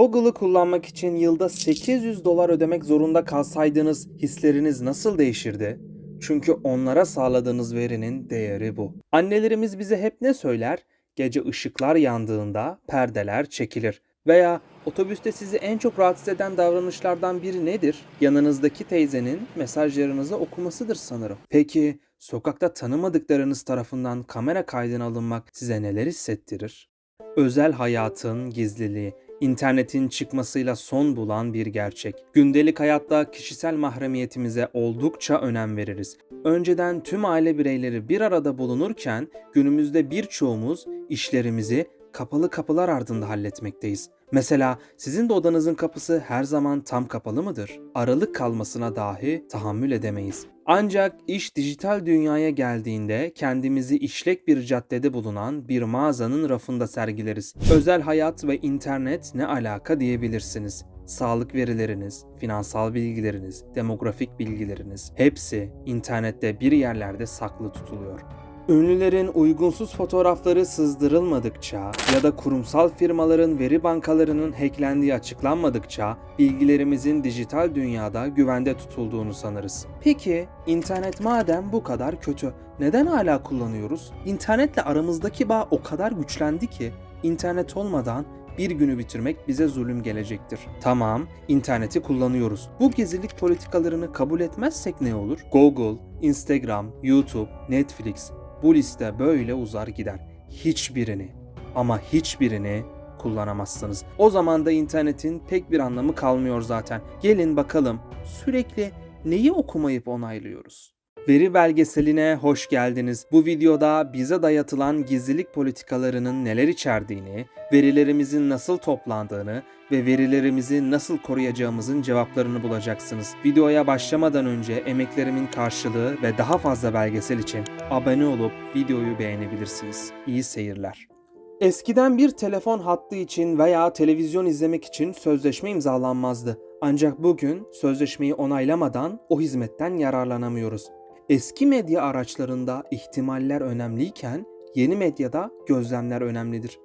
Google'ı kullanmak için yılda 800 dolar ödemek zorunda kalsaydınız hisleriniz nasıl değişirdi? Çünkü onlara sağladığınız verinin değeri bu. Annelerimiz bize hep ne söyler? Gece ışıklar yandığında perdeler çekilir. Veya otobüste sizi en çok rahatsız eden davranışlardan biri nedir? Yanınızdaki teyzenin mesajlarınızı okumasıdır sanırım. Peki sokakta tanımadıklarınız tarafından kamera kaydına alınmak size neler hissettirir? Özel hayatın gizliliği, internetin çıkmasıyla son bulan bir gerçek. Gündelik hayatta kişisel mahremiyetimize oldukça önem veririz. Önceden tüm aile bireyleri bir arada bulunurken günümüzde birçoğumuz işlerimizi kapalı kapılar ardında halletmekteyiz. Mesela sizin de odanızın kapısı her zaman tam kapalı mıdır? Aralık kalmasına dahi tahammül edemeyiz. Ancak iş dijital dünyaya geldiğinde kendimizi işlek bir caddede bulunan bir mağazanın rafında sergileriz. Özel hayat ve internet ne alaka diyebilirsiniz. Sağlık verileriniz, finansal bilgileriniz, demografik bilgileriniz hepsi internette bir yerlerde saklı tutuluyor. Ünlülerin uygunsuz fotoğrafları sızdırılmadıkça ya da kurumsal firmaların veri bankalarının hacklendiği açıklanmadıkça bilgilerimizin dijital dünyada güvende tutulduğunu sanırız. Peki internet madem bu kadar kötü neden hala kullanıyoruz? İnternetle aramızdaki bağ o kadar güçlendi ki internet olmadan bir günü bitirmek bize zulüm gelecektir. Tamam, interneti kullanıyoruz. Bu gezilik politikalarını kabul etmezsek ne olur? Google, Instagram, YouTube, Netflix bu liste böyle uzar gider. Hiçbirini ama hiçbirini kullanamazsınız. O zaman da internetin pek bir anlamı kalmıyor zaten. Gelin bakalım sürekli neyi okumayıp onaylıyoruz? Veri belgeseline hoş geldiniz. Bu videoda bize dayatılan gizlilik politikalarının neler içerdiğini, verilerimizin nasıl toplandığını ve verilerimizi nasıl koruyacağımızın cevaplarını bulacaksınız. Videoya başlamadan önce emeklerimin karşılığı ve daha fazla belgesel için abone olup videoyu beğenebilirsiniz. İyi seyirler. Eskiden bir telefon hattı için veya televizyon izlemek için sözleşme imzalanmazdı. Ancak bugün sözleşmeyi onaylamadan o hizmetten yararlanamıyoruz. Eski medya araçlarında ihtimaller önemliyken yeni medyada gözlemler önemlidir.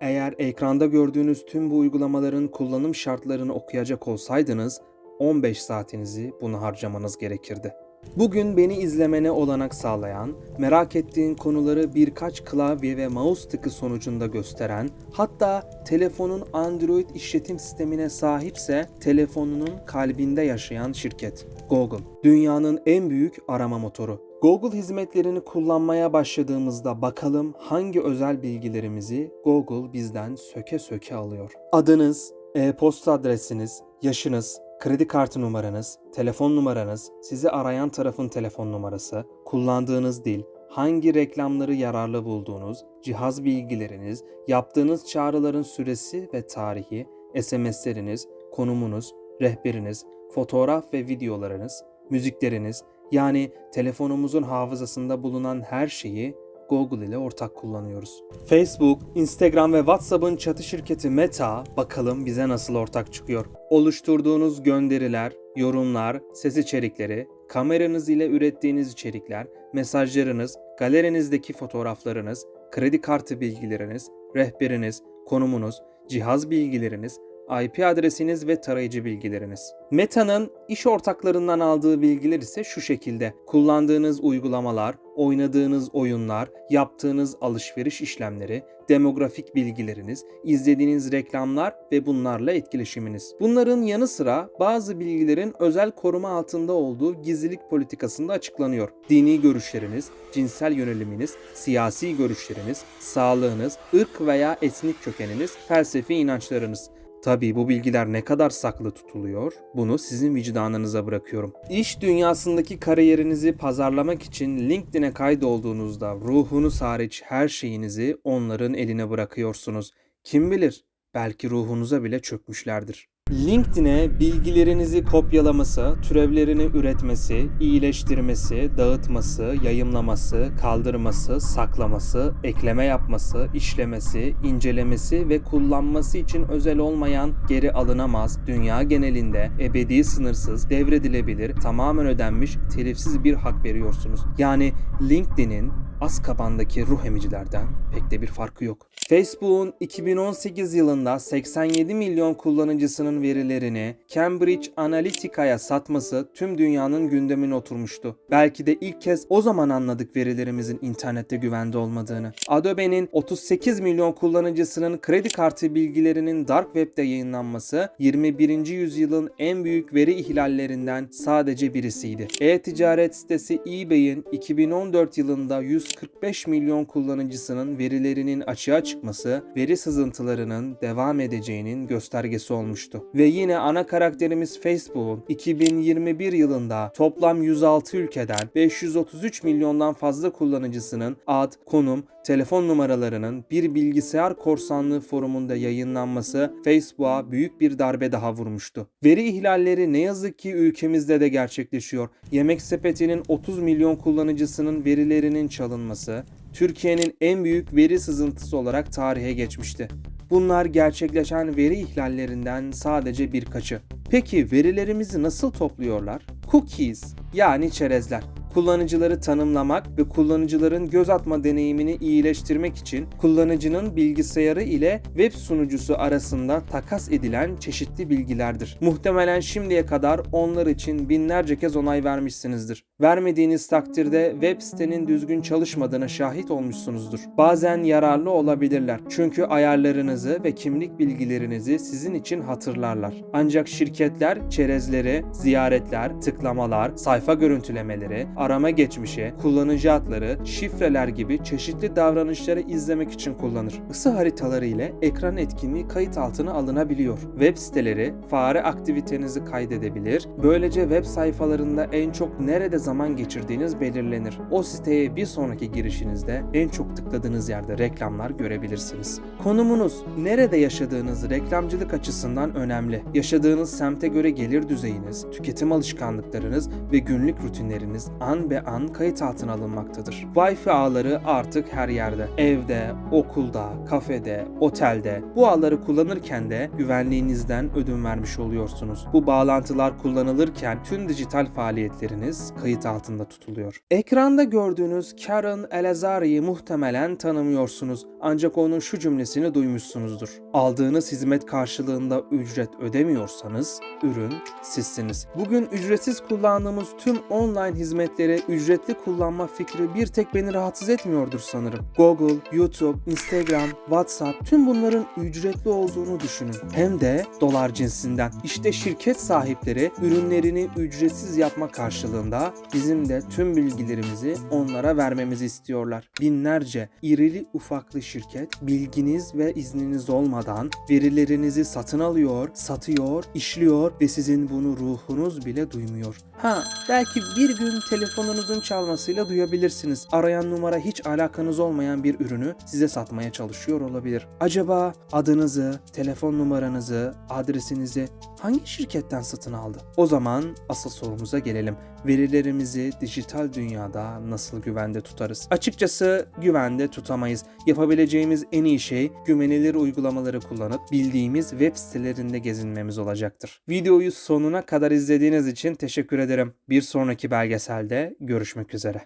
Eğer ekranda gördüğünüz tüm bu uygulamaların kullanım şartlarını okuyacak olsaydınız 15 saatinizi buna harcamanız gerekirdi. Bugün beni izlemene olanak sağlayan, merak ettiğin konuları birkaç klavye ve mouse tıkı sonucunda gösteren, hatta telefonun Android işletim sistemine sahipse telefonunun kalbinde yaşayan şirket Google. Dünyanın en büyük arama motoru. Google hizmetlerini kullanmaya başladığımızda bakalım hangi özel bilgilerimizi Google bizden söke söke alıyor. Adınız, e-posta adresiniz, yaşınız, kredi kartı numaranız, telefon numaranız, sizi arayan tarafın telefon numarası, kullandığınız dil, hangi reklamları yararlı bulduğunuz, cihaz bilgileriniz, yaptığınız çağrıların süresi ve tarihi, SMS'leriniz, konumunuz, rehberiniz, fotoğraf ve videolarınız, müzikleriniz, yani telefonumuzun hafızasında bulunan her şeyi Google ile ortak kullanıyoruz. Facebook, Instagram ve WhatsApp'ın çatı şirketi Meta bakalım bize nasıl ortak çıkıyor. Oluşturduğunuz gönderiler, yorumlar, ses içerikleri, kameranız ile ürettiğiniz içerikler, mesajlarınız, galerinizdeki fotoğraflarınız, kredi kartı bilgileriniz, rehberiniz, konumunuz, cihaz bilgileriniz, IP adresiniz ve tarayıcı bilgileriniz. Meta'nın iş ortaklarından aldığı bilgiler ise şu şekilde. Kullandığınız uygulamalar, oynadığınız oyunlar, yaptığınız alışveriş işlemleri, demografik bilgileriniz, izlediğiniz reklamlar ve bunlarla etkileşiminiz. Bunların yanı sıra bazı bilgilerin özel koruma altında olduğu gizlilik politikasında açıklanıyor. Dini görüşleriniz, cinsel yöneliminiz, siyasi görüşleriniz, sağlığınız, ırk veya etnik kökeniniz, felsefi inançlarınız. Tabii bu bilgiler ne kadar saklı tutuluyor bunu sizin vicdanınıza bırakıyorum. İş dünyasındaki kariyerinizi pazarlamak için LinkedIn'e kaydolduğunuzda ruhunuz hariç her şeyinizi onların eline bırakıyorsunuz. Kim bilir belki ruhunuza bile çökmüşlerdir. LinkedIn'e bilgilerinizi kopyalaması, türevlerini üretmesi, iyileştirmesi, dağıtması, yayımlaması, kaldırması, saklaması, ekleme yapması, işlemesi, incelemesi ve kullanması için özel olmayan, geri alınamaz, dünya genelinde ebedi sınırsız, devredilebilir, tamamen ödenmiş, telifsiz bir hak veriyorsunuz. Yani LinkedIn'in Azkaban'daki ruh emicilerden pek de bir farkı yok. Facebook'un 2018 yılında 87 milyon kullanıcısının verilerini Cambridge Analytica'ya satması tüm dünyanın gündemine oturmuştu. Belki de ilk kez o zaman anladık verilerimizin internette güvende olmadığını. Adobe'nin 38 milyon kullanıcısının kredi kartı bilgilerinin dark web'de yayınlanması 21. yüzyılın en büyük veri ihlallerinden sadece birisiydi. E-ticaret sitesi eBay'in 2014 yılında 145 milyon kullanıcısının verilerinin açığa çıkması veri sızıntılarının devam edeceğinin göstergesi olmuştu. Ve yine ana karakterimiz Facebook'un 2021 yılında toplam 106 ülkeden 533 milyondan fazla kullanıcısının ad, konum, telefon numaralarının bir bilgisayar korsanlığı forumunda yayınlanması Facebook'a büyük bir darbe daha vurmuştu. Veri ihlalleri ne yazık ki ülkemizde de gerçekleşiyor. Yemek sepetinin 30 milyon kullanıcısının verilerinin çalınması Türkiye'nin en büyük veri sızıntısı olarak tarihe geçmişti. Bunlar gerçekleşen veri ihlallerinden sadece birkaçı. Peki verilerimizi nasıl topluyorlar? Cookies yani çerezler kullanıcıları tanımlamak ve kullanıcıların göz atma deneyimini iyileştirmek için kullanıcının bilgisayarı ile web sunucusu arasında takas edilen çeşitli bilgilerdir. Muhtemelen şimdiye kadar onlar için binlerce kez onay vermişsinizdir. Vermediğiniz takdirde web sitenin düzgün çalışmadığına şahit olmuşsunuzdur. Bazen yararlı olabilirler. Çünkü ayarlarınızı ve kimlik bilgilerinizi sizin için hatırlarlar. Ancak şirketler çerezleri, ziyaretler, tıklamalar, sayfa görüntülemeleri, arama geçmişe, kullanıcı adları, şifreler gibi çeşitli davranışları izlemek için kullanır. Isı haritaları ile ekran etkinliği kayıt altına alınabiliyor. Web siteleri fare aktivitenizi kaydedebilir. Böylece web sayfalarında en çok nerede zaman geçirdiğiniz belirlenir. O siteye bir sonraki girişinizde en çok tıkladığınız yerde reklamlar görebilirsiniz. Konumunuz, nerede yaşadığınız reklamcılık açısından önemli. Yaşadığınız semte göre gelir düzeyiniz, tüketim alışkanlıklarınız ve günlük rutinleriniz an be an kayıt altına alınmaktadır. Wi-Fi ağları artık her yerde. Evde, okulda, kafede, otelde. Bu ağları kullanırken de güvenliğinizden ödün vermiş oluyorsunuz. Bu bağlantılar kullanılırken tüm dijital faaliyetleriniz kayıt altında tutuluyor. Ekranda gördüğünüz Karen Elazari'yi muhtemelen tanımıyorsunuz. Ancak onun şu cümlesini duymuşsunuzdur. Aldığınız hizmet karşılığında ücret ödemiyorsanız ürün sizsiniz. Bugün ücretsiz kullandığımız tüm online hizmetleri ücretli kullanma fikri bir tek beni rahatsız etmiyordur sanırım. Google, YouTube, Instagram, WhatsApp tüm bunların ücretli olduğunu düşünün. Hem de dolar cinsinden. İşte şirket sahipleri ürünlerini ücretsiz yapma karşılığında bizim de tüm bilgilerimizi onlara vermemizi istiyorlar. Binlerce irili ufaklı şirket bilginiz ve izniniz olmadan verilerinizi satın alıyor, satıyor, işliyor ve sizin bunu ruhunuz bile duymuyor. Ha, belki bir gün telefonunuzun çalmasıyla duyabilirsiniz. Arayan numara hiç alakanız olmayan bir ürünü size satmaya çalışıyor olabilir. Acaba adınızı, telefon numaranızı, adresinizi hangi şirketten satın aldı? O zaman asıl sorumuza gelelim. Verilerimizi dijital dünyada nasıl güvende tutarız? Açıkçası güvende tutamayız. Yapabileceğimiz en iyi şey güvenilir uygulamaları kullanıp bildiğimiz web sitelerinde gezinmemiz olacaktır. Videoyu sonuna kadar izlediğiniz için teşekkür ederim. Bir sonraki belgeselde görüşmek üzere.